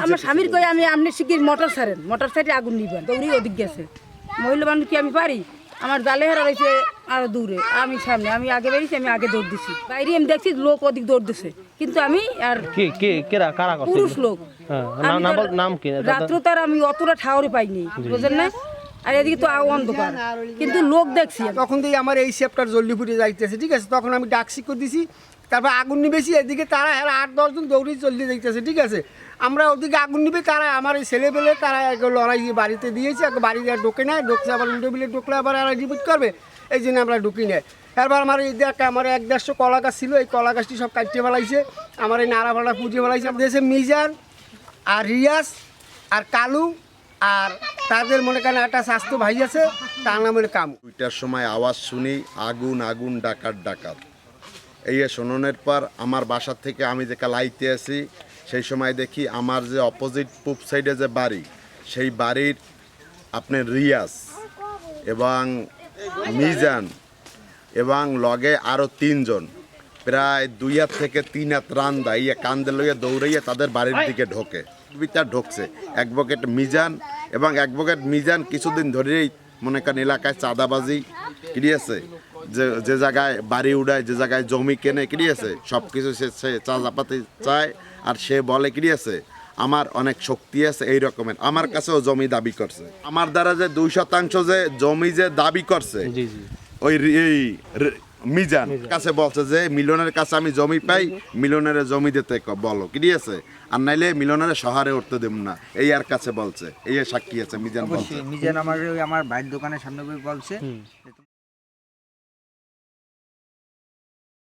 আমার স্বামীর কয়ে আমি আপনি শিখির মোটর ছাড়েন। মোটর সাইডে আগুন নিবেন। দৌড়ি ওদিক গেছে। মহিলা মানুষ কি আমি পারি? আমার জালে হেরা রয়েছে আরও দূরে। আমি সামনে আমি আগে বেরিয়েছি আমি আগে দৌড় দিছি। বাইরে আমি দেখছি লোক ওদিক দৌড় দিছে। কিন্তু আমি আর কে কে কেরা কারা করছে? পুরুষ লোক। হ্যাঁ, আমি নাম- কি? রাত্রে তার আমি অতটা ঠাউরে পাইনি বুঝলেন না? আর এদিকে তো আও অন্ধকার। কিন্তু লোক দেখছি তখন দিয়ে আমার এই সেপটার জলদি ফুটে যাইতেছে ঠিক আছে? তখন আমি ডাকসি করে দিছি তারপর আগুন নিবেছি, এদিকে তারা এরা আট, দশজন দৌড়ি চলতে যাইতেছে ঠিক আছে? আমরা ওদিকে আগুন নিবে তারা আমার এই ছেলে পেলে তারা লড়াই বাড়িতে দিয়েছে বাড়ি দিয়ে ঢোকে নেয় ঢুকছে আবার উল্টো বিলে ঢুকলে আবার এরা রিপিট করবে, এই জন্য আমরা ঢুকি নেয় এরপর আমার এই দেখ, আমার এক দেড়শো কলা গাছ ছিল, এই কলা গাছটি সব কাটিয়ে ফেলাইছে, আমার এই নাড়া ফাড়া পুজিয়ে ফেলাইছে দেশে মিজান আর রিয়াস আর কালু আর তাদের মনে করেন একটা স্বাস্থ্য ভাই আছে, তার নাম হলো কামু। দুইটার সময় আওয়াজ শুনি, আগুন আগুন, ডাকাত ডাকাত। এই শোনানোর পর আমার বাসার থেকে আমি যে লাইতে আছি সেই সময় দেখি আমার যে অপোজিট পূব সাইডে যে বাড়ি সেই বাড়ির আপনার রিয়াজ এবং মিজান এবং লগে আরও তিনজন। প্রায় দুই হাত থেকে তিন হাত রান্দা ইয়ে কান্দে লইয়া দৌড়াইয়া তাদের বাড়ির দিকে ঢোকে। বিচার ঢুকছে। অ্যাডভোকেট মিজান এবং অ্যাডভোকেট মিজান কিছুদিন ধরেই মনে করেন এলাকায় চাঁদাবাজি কিরিয়েছে যে যে জায়গায় বাড়ি উড়ায় যে জায়গায় জমি কেনে কিরিয়েছে সব কিছু সে সে চাঁদাপাতি চায় আর সে বলে কিরিয়েছে আমার অনেক শক্তি আছে এই রকমের। আমার কাছেও জমি দাবি করছে। আমার দ্বারা যে দুই শতাংশ যে জমি যে দাবি করছে জি জি। ওই এই মিজান কাছে বলছে যে মিলনের কাছে আমি জমি পাই মিলনের জমি দিতে ক- বলো কি দিয়েছে আর নাইলে মিলনের শহরে উঠতে দেব না। এই আর কাছে বলছে এই সাক্ষী আছে মিজান বলছে। মিজান আমার আমার ভাইয়ের দোকানের সামনে বলছে